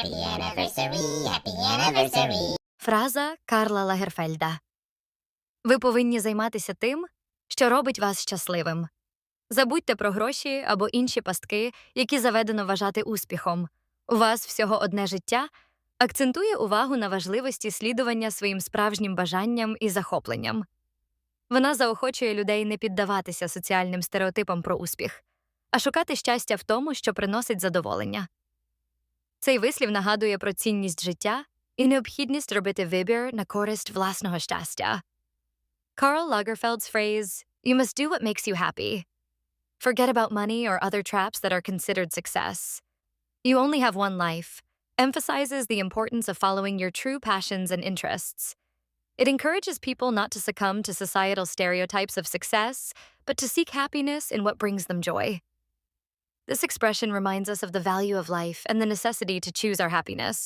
Happy anniversary, happy anniversary. Фраза Карла Лагерфельда. Ви повинні займатися тим, що робить вас щасливим. Забудьте про гроші або інші пастки, які заведено вважати успіхом. У вас всього одне життя акцентує увагу на важливості слідування своїм справжнім бажанням і захопленням. Вона заохочує людей не піддаватися соціальним стереотипам про успіх, а шукати щастя в тому, що приносить задоволення. Цей вислів нагадує про цінність життя і необхідність робити вибір на користь власного щастя. Carl Lagerfeld's phrase, you must do what makes you happy. Forget about money or other traps that are considered success. You only have one life, emphasizes the importance of following your true passions and interests. It encourages people not to succumb to societal stereotypes of success, but to seek happiness in what brings them joy. This expression reminds us of the value of life and the necessity to choose our happiness.